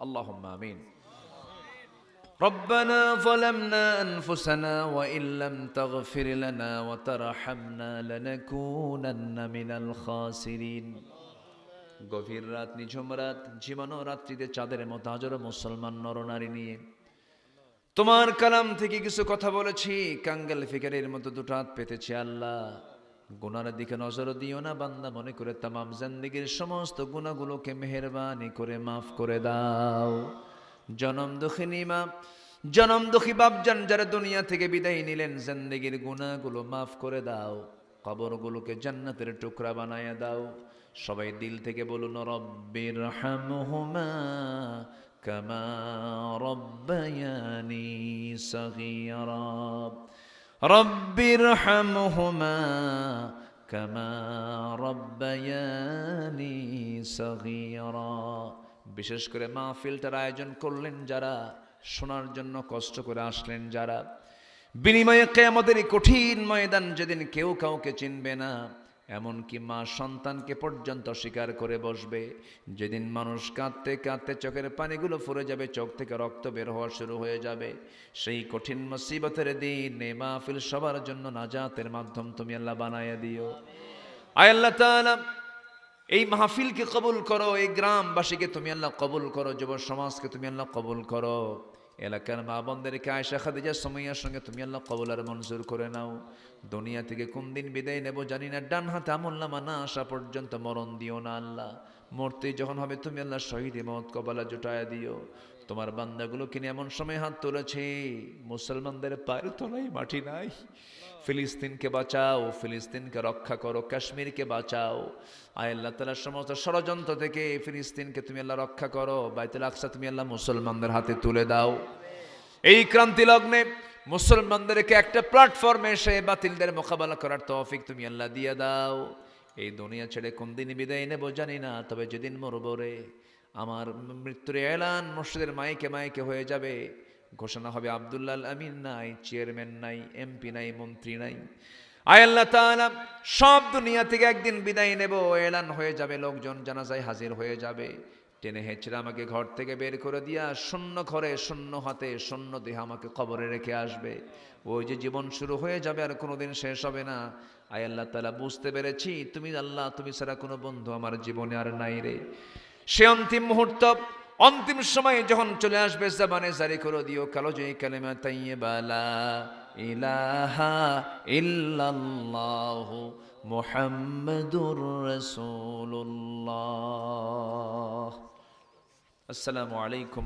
আল্লাহ আমিন ربنا ظلمنا أنفسنا وإن لم تغفر لنا وترحمنا لنكونن من الخاسرين গভীর রাত নিঝুম রাত জীবন রাত্রিতে চাঁদের মতো হাজারো মুসলমান নরনারী নিয়ে তোমার কালাম থেকে কিছু কথা বলেছি কাঙ্গাল ফিকারের মতো দুটো হাত পেতেছি আল্লাহ গুনার দিকে নজর দিও না, বান্দা, মনে করে তামাম জিন্দিগির সমস্ত গুণাগুলোকে মেহরবানি করে মাফ করে দাও। জনম দুঃখিনী মা জনম দুঃখী বাপজান যারা দুনিয়া থেকে বিদায় নিলেন, জিন্দিগির গুণাগুলো মাফ করে দাও, কবরগুলোকে জান্নাতের টুকরা বানায়া দাও। সবাই দিল থেকে বলুন রব্বির হামহুমা কামা রব্বায়ানি সগীরা। রব্বির হামহুমা কামা রব্বায়ানি সগীরা। বিশেষ করে মাহফিলটার আয়োজন করলেন যারা, শোনার জন্য কষ্ট করে আসলেন যারা। বিনিময়ে কেয়ামতের কঠিন ময়দান যেদিন কেউ কাউকে চিনবে না এমনকি মা সন্তানকে পর্যন্ত স্বীকার করে বসবে। যেদিন মানুষ কাঁদতে কাঁদতে চোখের পানিগুলো ফুরে যাবে, চোখ থেকে রক্ত বের হওয়া শুরু হয়ে যাবে। সেই কঠিন মুসিবতের দিন এ মাহফিল সবার জন্য নাজাতের মাধ্যম তুমি আল্লাহ বানাইয়া দিও। আয় আল্লাহ তাআলা, এই মাহফিলকে কবুল করো, এই গ্রামবাসীকে তুমি আল্লাহ কবুল করো যুব সমাজকে তুমি আল্লাহ কবুল করো। এলাকার মা বোনদেরকে আয়সা খাদিজা সময়ের সঙ্গে তুমি আল্লাহ কবলার মঞ্জুর করে নাও। দুনিয়া থেকে কোন দিন বিদায় নেব জানি না। ডান হাতে আমল্লামা না আসা পর্যন্ত মরণ দিও না আল্লাহ। মরতে যখন হবে তুমি আল্লাহ শহীদ মত কবলা জোটায় দিও। তোমার বান্দাগুলো কিনে এমন সময় হাত তুলেছে। মুসলমানদের পায়ের তলায় মাটি নাই। ফিলিস্তিনকে বাঁচাও, ফিলিস্তিনকে রক্ষা করো, কাশ্মীরকে বাঁচাও। আয় আল্লাহ তালার সমস্ত ষড়যন্ত্র থেকে ফিলিস্তিনকে তুমি আল্লাহ রক্ষা করো। বাইতুল আকসা তুমি আল্লাহ মুসলমানদের হাতে তুলে দাও। এই ক্রান্তি লগ্নে মুসলমানদেরকে একটা প্ল্যাটফর্মে এসে বাতিলদের মোকাবেলা করার তৌফিক তুমি আল্লাহ দিয়ে দাও। এই দুনিয়া ছেড়ে কোন দিন বিদায় নেব জানি না, তবে যেদিন মরবো রে। আমার মৃত্যুর এলান মসজিদের মাইকে মাইকে হয়ে যাবে। ঘোষণা হবে আবদুল্লাহ আমিন নাই, চেয়ারম্যান নাই, এমপি নাই, মন্ত্রী নাই। আয় আল্লাহ সব দুনিয়া থেকে একদিন বিদায় নেব, এলান হয়ে যাবে, লোকজন জানাজায় হাজির হয়ে যাবে। টেনে হেঁচড়ে আমাকে ঘর থেকে বের করে দিয়া শূন্য ঘরে, শূন্য হাতে, শূন্য দেহ আমাকে কবরে রেখে আসবে। ওই যে জীবন শুরু হয়ে যাবে আর কোনোদিন শেষ হবে না। আয় আল্লাহ তালা বুঝতে পেরেছি, তুমি আল্লাহ, তুমি ছাড়া কোনো বন্ধু আমার জীবনে আর নাই রে। সে অন্তিম মুহূর্ত, অন্তিম সময়ে যখন চলে আসবে জবানে, জারি করে দিও, কালো জয়ী কালেমা তাইয়ে বালা ইলাহা ইল্লাল্লাহু মুহাম্মাদুর রাসূলুল্লাহ। আসসালামু আলাইকুম।